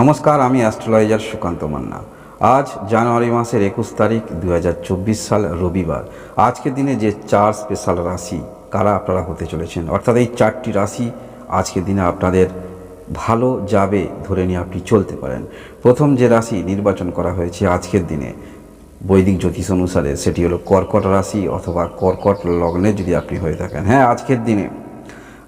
নমস্কার, আমি অ্যাস্ট্রোলজার সুকান্ত মান্না। আজ জানুয়ারি মাসের একুশ তারিখ দু হাজার চব্বিশ সাল রবিবার। আজকের দিনে যে চার স্পেশাল রাশি কারা আপনারা হতে চলেছেন, অর্থাৎ এই চারটি রাশি আজকের দিনে আপনাদের ভালো যাবে ধরে নিয়ে আপনি চলতে পারেন। প্রথম যে রাশি নির্বাচন করা হয়েছে আজকের দিনে, বৈদিক জ্যোতিষ অনুসারে সেটি হলো কর্কট রাশি অথবা কর্কট লগ্নে যদি আপনি হয়ে থাকেন। হ্যাঁ আজকের দিনে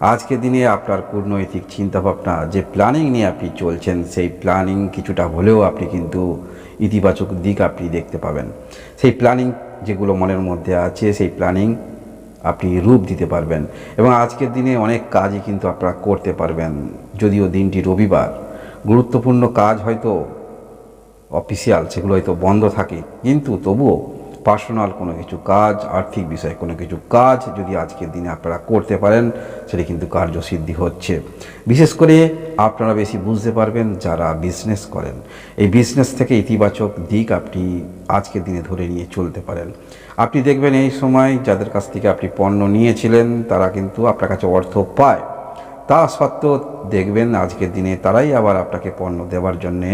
আজকের দিনে আপনার কূটনৈতিক চিন্তাভাবনা, যে প্ল্যানিং নিয়ে আপনি চলছেন, সেই প্ল্যানিং কিছুটা হলেও আপনি কিন্তু ইতিবাচক দিক আপনি দেখতে পাবেন। সেই প্ল্যানিং যেগুলো মনের মধ্যে আছে, সেই প্ল্যানিং আপনি রূপ দিতে পারবেন। এবং আজকের দিনে অনেক কাজই কিন্তু আপনারা করতে পারবেন। যদিও দিনটি রবিবার, গুরুত্বপূর্ণ কাজ হয়তো অফিসিয়াল সেগুলো হয়তো বন্ধ থাকে। কিন্তু তবুও পার্সোনাল কোনো কিছু কাজ, আর্থিক বিষয়ে কোনো কিছু কাজ যদি আজকের দিনে আপনারা করতে পারেন, সেটি কিন্তু কার্যসিদ্ধি হচ্ছে। বিশেষ করে আপনারা বেশি বুঝতে পারবেন যারা বিজনেস করেন। এই বিজনেস থেকে ইতিবাচক দিক আপনি আজকের দিনে ধরে নিয়ে চলতে পারেন। আপনি দেখবেন এই সময় যাদের কাছ থেকে আপনি পণ্য নিয়েছিলেন, তারা কিন্তু আপনার কাছে অর্থ পায়। তা সত্ত্বেও দেখবেন আজকের দিনে তারাই আবার আপনাকে পণ্য দেওয়ার জন্যে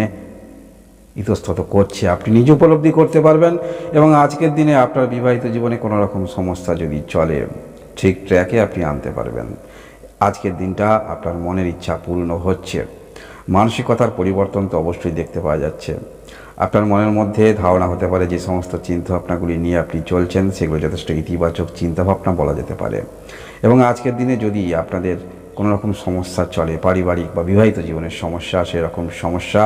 ইতস্তত করছে। আপনি নিজে উপলব্ধি করতে পারবেন এবং আজকের দিনে আপনার বিবাহিত জীবনে কোনো রকম সমস্যা যদি চলে, ঠিক ট্র্যাকে আপনি আনতে পারবেন। আজকের দিনটা আপনার মনের ইচ্ছা পূর্ণ হচ্ছে। মানসিকতার পরিবর্তন তো অবশ্যই দেখতে পাওয়া যাচ্ছে। আপনার মনের মধ্যে ধারণা হতে পারে যে সমস্ত চিন্তাভাবনাগুলি নিয়ে আপনি চলছেন, সেগুলো যথেষ্ট ইতিবাচক চিন্তাভাবনা বলা যেতে পারে। এবং আজকের দিনে যদি আপনাদের কোনো রকম সমস্যা চলে, পারিবারিক বা বিবাহিত জীবনের সমস্যা, সেরকম সমস্যা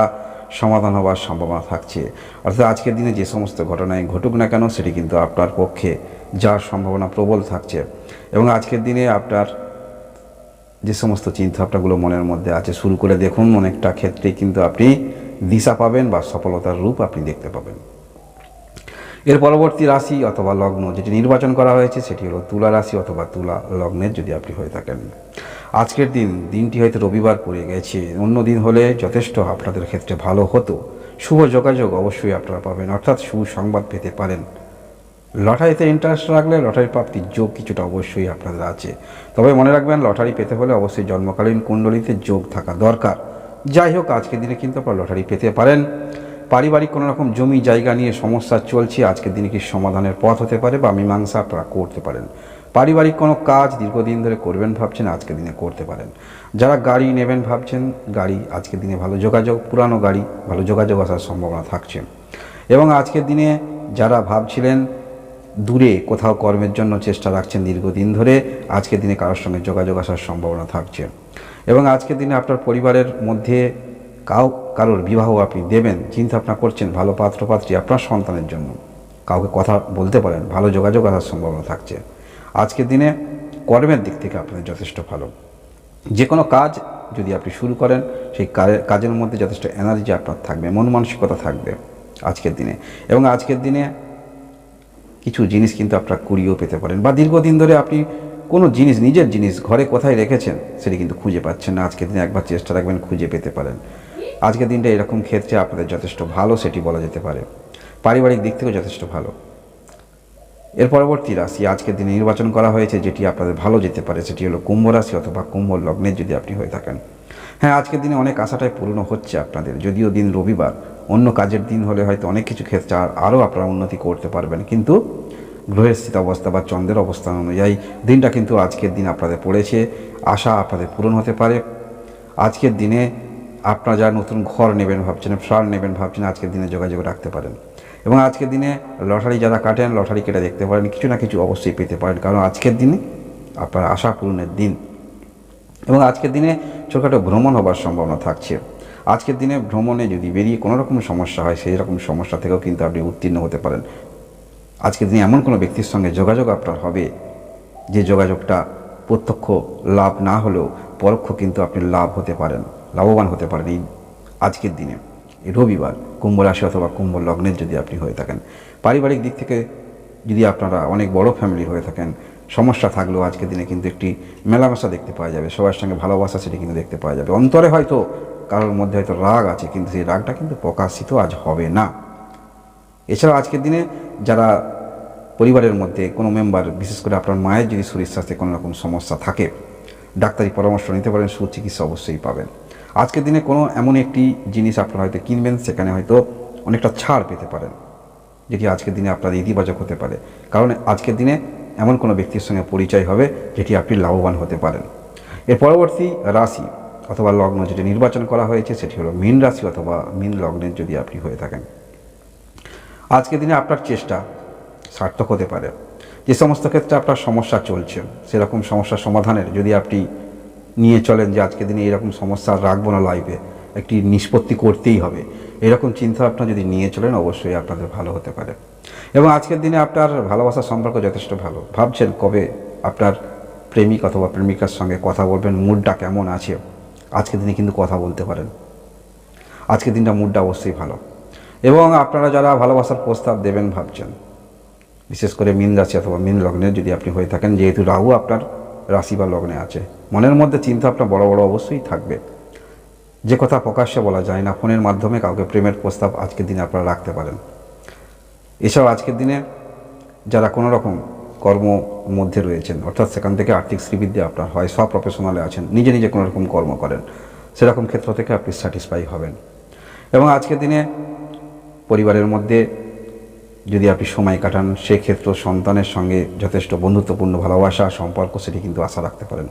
সমাধান হওয়ার সম্ভাবনা থাকছে। অর্থাৎ আজকের দিনে যে সমস্ত ঘটনায় ঘটুক না কেন, সেটি কিন্তু আপনার পক্ষে যার সম্ভাবনা প্রবল থাকছে। এবং আজকের দিনে আপনার যে সমস্ত চিন্তাভাবনাগুলো মনের মধ্যে আছে, শুরু করে দেখুন, অনেকটা ক্ষেত্রে কিন্তু আপনি দিশা পাবেন বা সফলতার রূপ আপনি দেখতে পাবেন। এর পরবর্তী রাশি অথবা লগ্ন, যেটি নির্বাচন করা হয়েছে, সেটি হলো তুলা রাশি অথবা তুলা লগ্নের যদি আপনি হয়ে থাকেন। আজকের দিন দিনটি হয়তো রবিবার পড়ে গেছে। অন্য দিন হলে যথেষ্ট আপনাদের ক্ষেত্রে ভালো হতো। শুভ যোগাযোগ অবশ্যই আপনারা পাবেন। অর্থাৎ সুসংবাদ পেতে পারেন। লটারিতে ইন্টারেস্ট রাখলে লটারি প্রাপ্তির যোগ কিছুটা অবশ্যই আপনাদের আছে। তবে মনে রাখবেন, লটারি পেতে হলে অবশ্যই জন্মকালীন কুণ্ডলিতে যোগ থাকা দরকার। যাই হোক, আজকের দিনে কিন্তু আপনারা লটারি পেতে পারেন। পারিবারিক কোনো রকম জমি জায়গা নিয়ে সমস্যা চলছে, আজকের দিনে কি সমাধানের পথ হতে পারে বা মীমাংসা আপনারা করতে পারেন। পারিবারিক কোনো কাজ দীর্ঘদিন ধরে করবেন ভাবছেন আজকের দিনে করতে পারেন। যারা গাড়ি নেবেন ভাবছেন, গাড়ি আজকের দিনে ভালো যোগাযোগ, পুরানো গাড়ি, ভালো যোগাযোগ আসার সম্ভাবনা থাকছে। এবং আজকের দিনে যারা ভাবছিলেন দূরে কোথাও কর্মের জন্য চেষ্টা রাখছেন দীর্ঘদিন ধরে, আজকের দিনে কারোর সঙ্গে যোগাযোগ আসার সম্ভাবনা থাকছে। এবং আজকের দিনে আপনার পরিবারের মধ্যে কাউ, কারোর বিবাহ আপনি দেবেন চিন্তা করছেন, ভালো পাত্রপাত্রী আপনার সন্তানের জন্য। কাউকে কথা বলতে পারেন, ভালো যোগাযোগ আসার সম্ভাবনা থাকছে। আজকের দিনে কর্মের দিক থেকে আপনাদের যথেষ্ট ভালো। যে কোনো কাজ যদি আপনি শুরু করেন, সেই কাজের মধ্যে যথেষ্ট এনার্জি আপনার থাকবে, মন মানসিকতা থাকবে আজকের দিনে। এবং আজকের দিনে কিছু জিনিস কিন্তু আপনারা কুড়িয়েও পেতে পারেন। বা দীর্ঘদিন ধরে আপনি কোনো জিনিস, নিজের জিনিস ঘরে কোথায় রেখেছেন, সেটি কিন্তু খুঁজে পাচ্ছেন না। আজকের দিনে একবার চেষ্টা রাখবেন, খুঁজে পেতে পারেন। আজকের দিনটা এরকম ক্ষেত্রে আপনাদের যথেষ্ট ভালো, সেটি বলা যেতে পারে। পারিবারিক দিক থেকেও যথেষ্ট ভালো। এর পরবর্তী রাশি আজকের দিনে নির্বাচন করা হয়েছে, যেটি আপনাদের ভালো যেতে পারে। সেটি হলো কুম্ভ রাশি অথবা কুম্ভ লগ্নের যদি আপনি হয়ে থাকেন। হ্যাঁ আজকের দিনে অনেক আশাটাই পূর্ণ হচ্ছে আপনাদের। যদিও দিন রবিবার, অন্য কাজের দিন হলে হয়তো অনেক কিছু ক্ষেত্রে আর আরও আপনারা উন্নতি করতে পারবেন। কিন্তু গ্রহের স্থিত অবস্থা বা চন্দ্রের অবস্থান অনুযায়ী দিনটা কিন্তু আজকের দিন আপনাদের পড়েছে। আশা আপনাদের পূরণ হতে পারে। আজকের দিনে আপনারা যারা নতুন ঘর নেবেন ভাবছেন, ফ্ল্যাট নেবেন ভাবছেন, আজকের দিনে যোগাযোগ রাখতে পারেন। এবং আজকের দিনে লটারি যারা কাটেন, লটারি কেটে দেখতে পারেন, কিছু না কিছু অবশ্যই পেতে পারেন। কারণ আজকের দিনে আপনার আশা পূরণের দিন। এবং আজকের দিনে ছোটোখাটো ভ্রমণ হবার সম্ভাবনা থাকছে। আজকের দিনে ভ্রমণে যদি বেরিয়ে কোনো রকম সমস্যা হয়, সেই রকম সমস্যা থেকেও কিন্তু আপনি উত্তীর্ণ হতে পারেন। আজকের দিনে এমন কোনো ব্যক্তির সঙ্গে যোগাযোগ আপনার হবে, যে যোগাযোগটা প্রত্যক্ষ লাভ না হলেও পরোক্ষ কিন্তু আপনি লাভ হতে পারেন, লাভবান হতে পারেন এই আজকের দিনে। রবিবার, কুম্ভ রাশি অথবা কুম্ভ লগ্নের যদি আপনি হয়ে থাকেন, পারিবারিক দিক থেকে যদি আপনারা অনেক বড় ফ্যামিলি হয়ে থাকেন, সমস্যা থাকলেও আজকের দিনে কিন্তু একটি মেলামেশা দেখতে পাওয়া যাবে, সবার সঙ্গে ভালোবাসা সেটি কিন্তু দেখতে পাওয়া যাবে। অন্তরে হয়তো কারোর মধ্যে হয়তো রাগ আছে, কিন্তু সেই রাগটা কিন্তু প্রকাশিত আজ হবে না। এছাড়া আজকের দিনে যারা পরিবারের মধ্যে কোনো মেম্বার বিশেষ করে আপনার মায়ের যদি শরীর স্বাস্থ্যে কোনো রকম সমস্যা থাকে, ডাক্তারি পরামর্শ নিতে পারেন, সুচিকিৎসা অবশ্যই পাবেন। আজকের দিনে কোনো এমন একটি জিনিস আপনারা হয়তো কিনবেন, সেখানে হয়তো অনেকটা ছাড় পেতে পারেন যেটি আজকের দিনে আপনার ইতিবাচক হতে পারে। কারণ আজকের দিনে এমন কোনো ব্যক্তির সঙ্গে পরিচয় হবে যেটি আপনি লাভবান হতে পারেন। এর পরবর্তী রাশি অথবা লগ্ন যেটি নির্বাচন করা হয়েছে, সেটি হলো মীন রাশি অথবা মীন লগ্নের যদি আপনি হয়ে থাকেন। আজকের দিনে আপনার চেষ্টা সার্থক হতে পারে। যে সমস্ত ক্ষেত্রে আপনার সমস্যা চলছে, সেরকম সমস্যার সমাধানের যদি আপনি নিয়ে চলেন যে আজকের দিনে এরকম সমস্যা রাখব না লাইফে একটি নিষ্পত্তি করতেই হবে। এরকম চিন্তা ভাবনা যদি নিয়ে চলেন, অবশ্যই আপনাদের ভালো হতে পারে। এবং আজকের দিনে আপনার ভালোবাসার সম্পর্ক যথেষ্ট ভালো। ভাবছেন কবে আপনার প্রেমিক অথবা প্রেমিকার সঙ্গে কথা বলবেন? মুডটা কেমন আছে? আজকের দিনে কিন্তু কথা বলতে পারেন। আজকের দিনটা মুডটা অবশ্যই ভালো। এবং আপনারা যারা ভালোবাসার প্রস্তাব দেবেন ভাবছেন, বিশেষ করে মিন রাশি অথবা মিন লগ্নের যদি আপনি হয়ে থাকেন, যেহেতু রাহু আপনার রাশি বা লগ্নে আছে। মনের মধ্যে চিন্তা আপনার বড় বড় অবশ্যই থাকবে। যে কথা প্রকাশ্যে বলা যায় না, ফোনের মাধ্যমে কাউকে প্রেমের প্রস্তাব আজকের দিনে আপনারা রাখতে পারেন। এছাড়াও আজকের দিনে যারা কোনো রকম কর্ম মধ্যে রয়েছেন, অর্থাৎ সেখান থেকে আর্থিক শ্রীবৃদ্ধি আপনার হয় সব প্রফেশনালে আছেন, নিজে নিজে কোনো রকম কর্ম করেন, সেরকম ক্ষেত্র থেকে আপনি স্যাটিসফাই হবেন। এবং আজকের দিনে পরিবারের মধ্যে যদি আপনি সময় কাটান সেক্ষেত্রে সন্তানের সঙ্গে যথেষ্ট বন্ধুত্বপূর্ণ ভালোবাসা, সম্পর্ক সেটি কিন্তু আশা রাখতে পারেন।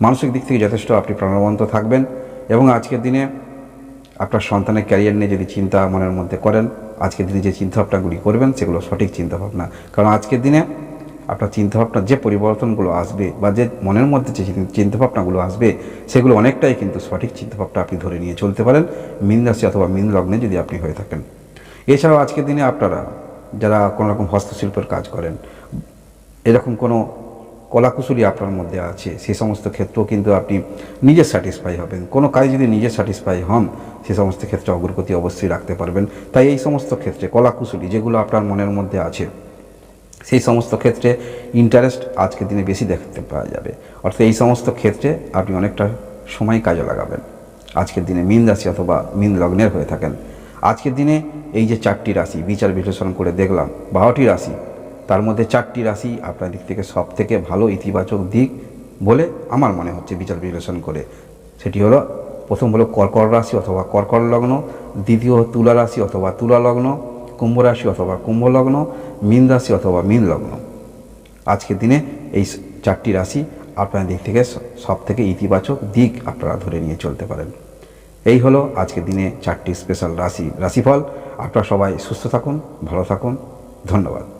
মানসিক দিক থেকে যথেষ্ট আপনি প্রাণবন্ত থাকবেন এবং আজকের দিনে আপনার সন্তানের ক্যারিয়ার নিয়ে যদি চিন্তা মনের মধ্যে করেন, আজকের দিনে যে চিন্তাভাবনাগুলি করবেন, সেগুলো সঠিক চিন্তাভাবনা। কারণ আজকের দিনে আপনার চিন্তাভাবনার যে পরিবর্তনগুলো আসবে বা যে মনের মধ্যে যে চিন্তাভাবনাগুলো আসবে, সেগুলো অনেকটাই কিন্তু সঠিক চিন্তাভাবনা আপনি ধরে নিয়ে চলতে পারেন, মিন রাশি অথবা মিন লগ্নে যদি আপনি হয়ে থাকেন। এছাড়াও আজকের দিনে আপনারা যারা কোনো রকম হস্তশিল্পের কাজ করেন। এরকম কোনো কলাকুশলী আপনার মধ্যে আছে সেই সমস্ত ক্ষেত্রেও কিন্তু আপনি নিজে স্যাটিসফাই হবেন। কোনো কাজে যদি নিজে স্যাটিসফাই হন, সে সমস্ত ক্ষেত্রে অগ্রগতি অবশ্যই রাখতে পারবেন। তাই এই সমস্ত ক্ষেত্রে কলাকুশলী যেগুলো আপনার মনের মধ্যে আছে, সেই সমস্ত ক্ষেত্রে ইন্টারেস্ট আজকের দিনে বেশি দেখতে পাওয়া যাবে। অর্থাৎ এই সমস্ত ক্ষেত্রে আপনি অনেকটা সময় কাজে লাগাবেন। আজকের দিনে মিন রাশি অথবা মিন লগ্নের হয়ে থাকেন। আজকের দিনে এই যে চারটি রাশি বিচার বিশ্লেষণ করে দেখলাম, বারোটি রাশি, তার মধ্যে চারটি রাশি আপনার দিক থেকে সব থেকে ভালো ইতিবাচক দিক বলে আমার মনে হচ্ছে বিচার বিশ্লেষণ করে। সেটি হলো, প্রথম হলো কর্কট রাশি অথবা কর্কট লগ্ন, দ্বিতীয় তুলা রাশি অথবা তুলা লগ্ন, কুম্ভ রাশি অথবা কুম্ভ লগ্ন, মীন রাশি অথবা মীন লগ্ন। আজকের দিনে এই চারটি রাশি আপনার দিক থেকে সব থেকে ইতিবাচক দিক আপনারা ধরে নিয়ে চলতে পারেন। এই হলো আজকের দিনে চারটি স্পেশাল রাশি, রাশিফল। আপনারা সবাই সুস্থ থাকুন, ভালো থাকুন। ধন্যবাদ।